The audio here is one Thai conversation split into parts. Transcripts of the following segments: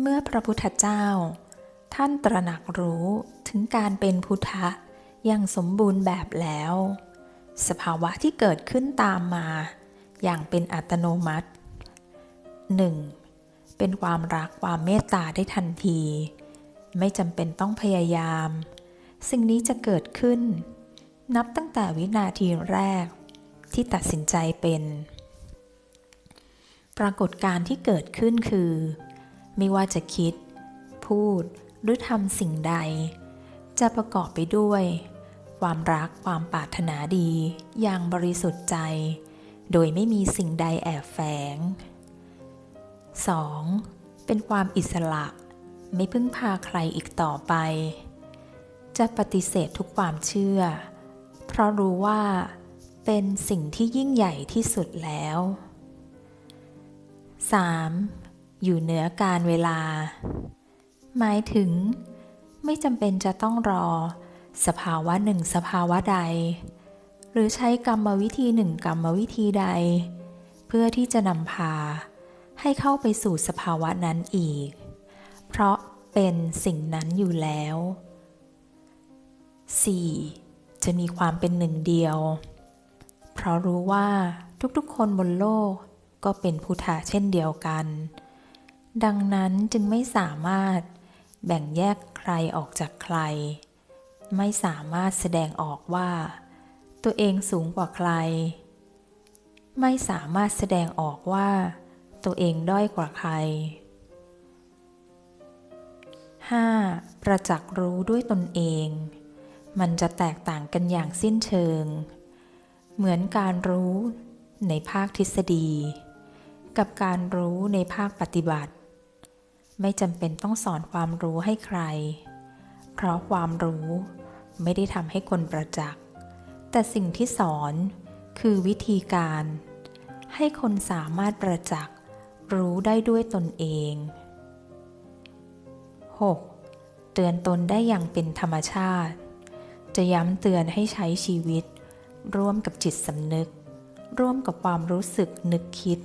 เมื่อพระพุทธเจ้า ท่านตระหนักรู้ถึงการเป็นพุทธะอย่างสมบูรณ์แบบแล้ว สภาวะที่เกิดขึ้นตามมา อย่างเป็นอัตโนมัติ 1. เป็นความรักความเมตตาได้ทันที ไม่จำเป็นต้องพยายาม สิ่งนี้จะเกิดขึ้น นับตั้งแต่วินาทีแรกที่ตัดสินใจเป็น ปรากฏการณ์ที่เกิดขึ้นคือ ไม่ว่าจะคิด พูดหรือทำสิ่งใด จะประกอบไปด้วย ความรักความปรารถนาดี อย่างบริสุทธิ์ใจ โดยไม่มีสิ่งใดแอบแฝง 2. เป็นความอิสระ ไม่พึ่งพาใครอีกต่อไป จะปฏิเสธทุกความเชื่อ เพราะรู้ว่า เป็นสิ่งที่ยิ่งใหญ่ที่สุดแล้ว 3. อยู่เหนือการเวลา หมายถึง ไม่จำเป็นจะต้องรอ สภาวะหนึ่งสภาวะใด หรือใช้กรรมวิธีหนึ่งกรรมวิธีใด เพื่อที่จะนำพา ให้เข้าไปสู่สภาวะนั้นอีก เพราะเป็นสิ่งนั้นอยู่แล้ว 4. จะมีความเป็นหนึ่งเดียว เพราะรู้ว่าทุกๆคนบนโลกก็เป็นพุทธะเช่นเดียวกัน ดังนั้นจึงไม่สามารถแบ่งแยกใครออกจากใคร ไม่สามารถแสดงออกว่า ตัวเองสูงกว่าใคร ไม่สามารถแสดงออกว่า ตัวเองด้อยกว่าใคร 5. ประจักษ์รู้ด้วยตนเอง มันจะแตกต่างกันอย่างสิ้นเชิง เหมือนการรู้ในภาคทฤษฎี กับการรู้ในภาคปฏิบัติ ไม่จำเป็นต้องสอนความรู้ให้ใคร เพราะความรู้ไม่ได้ทำให้คนประจักษ์ แต่สิ่งที่สอนคือวิธีการ ให้คนสามารถประจักษ์รู้ได้ด้วยตนเอง 6. เตือนตนได้อย่างเป็นธรรมชาติ จะย้ำเตือนให้ใช้ชีวิต ร่วมกับจิตสำนึก ร่วมกับความรู้สึกนึกคิด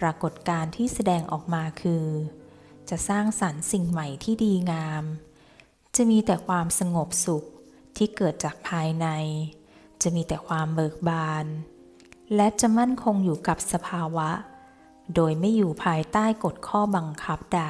ปรากฏการที่แสดงออกมาคือ จะสร้างสรรค์สิ่งใหม่ที่ดีงาม จะมีแต่ความสงบสุขที่เกิดจากภายใน จะมีแต่ความเบิกบาน และจะมั่นคงอยู่กับสภาวะ โดยไม่อยู่ภายใต้กฎข้อบังคับใด